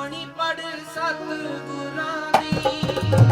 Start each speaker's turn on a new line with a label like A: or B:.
A: ਬਾਣੀ ਪੜ ਸਤਿਗੁਰਾਂ ਦੀ।